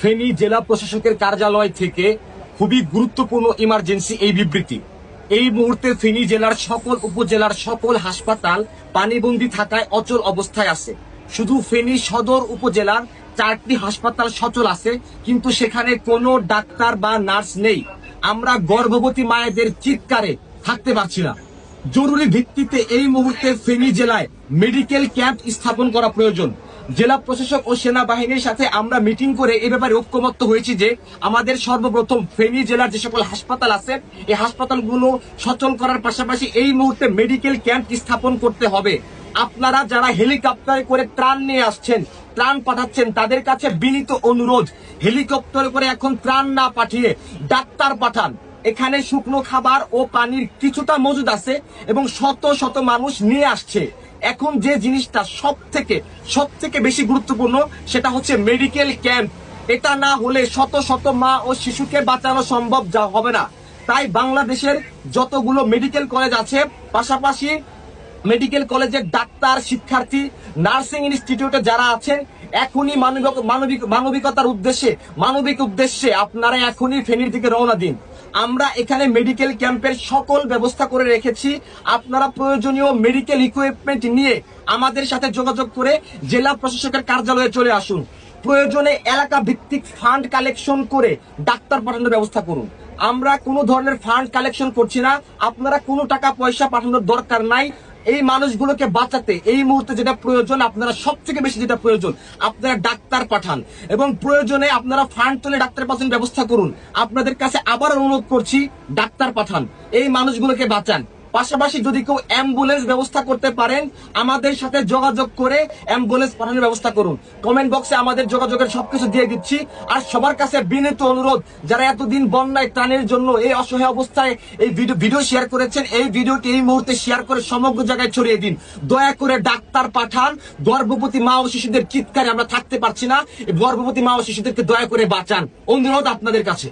ফেনী জেলা প্রশাসকের কার্যালয় থেকে খুবই গুরুত্বপূর্ণ ইমার্জেন্সি এই বিবৃতি। এই মুহূর্তে ফেনী জেলার সকল উপজেলার সকল হাসপাতাল পানিবন্দী থাকায় অচল অবস্থায় আছে। শুধু ফেনী সদর উপজেলার চারটি হাসপাতাল সচল আছে, কিন্তু সেখানে কোনো ডাক্তার বা নার্স নেই। আমরা গর্ভবতী মায়েদের চিৎকারে থাকতে পারছি না। জরুরি ভিত্তিতে এই মুহূর্তে ফেনী জেলায় মেডিকেল ক্যাম্প স্থাপন করা প্রয়োজন। জেলা প্রশাসক ও সেনাবাহিনীর সাথে আমরা মিটিং করে এ ব্যাপারে ঐক্যমত্য হয়েছি যে আমাদের সর্বপ্রথম ফেনী জেলার যে সকল হাসপাতাল আছে, এই হাসপাতালগুলো সচল করার পাশাপাশি এই মুহূর্তে মেডিকেল ক্যাম্প স্থাপন করতে হবে। আপনারা যারা হেলিকপ্টারে করে ত্রাণ নিয়ে আসছেন, ত্রাণ পাঠাচ্ছেন, তাদের কাছে বিনীত অনুরোধ, হেলিকপ্টারে করে এখন ত্রাণ না পাঠিয়ে ডাক্তার পাঠান। এখানে শুকনো খাবার ও পানির কিছুটা মজুদ আছে এবং শত শত মানুষ নিয়ে আসছে। এখন যে জিনিসটা সব থেকে সব থেকে বেশি গুরুত্বপূর্ণ সেটা হচ্ছে মেডিকেল ক্যাম্প এটা না হলে শত শত মা ও শিশুকে বাঁচানো সম্ভব যা হবে না। তাই বাংলাদেশের যতগুলো মেডিকেল কলেজ আছে, পাশাপাশি মেডিকেল কলেজের ডাক্তার, শিক্ষার্থী, নার্সিং ইনস্টিটিউটে যারা আছেন, এখনই মানবিক মানবিক, মানবিকতার উদ্দেশ্যে, মানবিক উদ্দেশ্যে আপনারা এখনই ফেনীর দিকে রওনা দিন। আমরা এখানে মেডিকেল ক্যাম্পের সকল ব্যবস্থা করে রেখেছি। আপনারা প্রয়োজনীয় মেডিকেল ইকুইপমেন্ট নিয়ে আমাদের সাথে যোগাযোগ করে জেলা প্রশাসকের কার্যালয়ে চলে আসুন। প্রয়োজনে এলাকা ভিত্তিক ফান্ড কালেকশন করে ডাক্তার পাঠানোর ব্যবস্থা করুন। আমরা কোনো ধরনের ফান্ড কালেকশন করছি না। আপনারা কোনো টাকা পয়সা পাঠানোর দরকার নাই। এই মানুষগুলোকে বাঁচাতে এই মুহূর্তে যেটা প্রয়োজন, আপনারা সব থেকে বেশি যেটা প্রয়োজন, আপনারা ডাক্তার পাঠান এবং প্রয়োজনে আপনারা ফান্ড তুলে ডাক্তার পাঠানোর ব্যবস্থা করুন। আপনাদের কাছে আবার অনুরোধ করছি, ডাক্তার পাঠান। এই মানুষগুলোকে বাঁচান। পাশাপাশি যদি কেউ অ্যাম্বুলেন্স ব্যবস্থা করতে পারেন, আমাদের সাথে যোগাযোগ করে অ্যাম্বুলেন্স পাঠানোর ব্যবস্থা করুন। কমেন্ট বক্সে আমাদের যোগাযোগের সবকিছু দিয়ে দিচ্ছি। আর সবার কাছে বিনীত অনুরোধ, যারা এতদিন বন্যায় ত্রাণের জন্য এই অসহায় অবস্থায় এই ভিডিও ভিডিও শেয়ার করেছেন, এই ভিডিওটি এই মুহূর্তে শেয়ার করে সমগ্র জায়গায় ছড়িয়ে দিন। দয়া করে ডাক্তার পাঠান। গর্ভবতী মা ও শিশুদের চিৎকারে আমরা থাকতে পারছি না। গর্ভবতী মা ও শিশুদেরকে দয়া করে বাঁচান। অনুরোধ আপনাদের কাছে।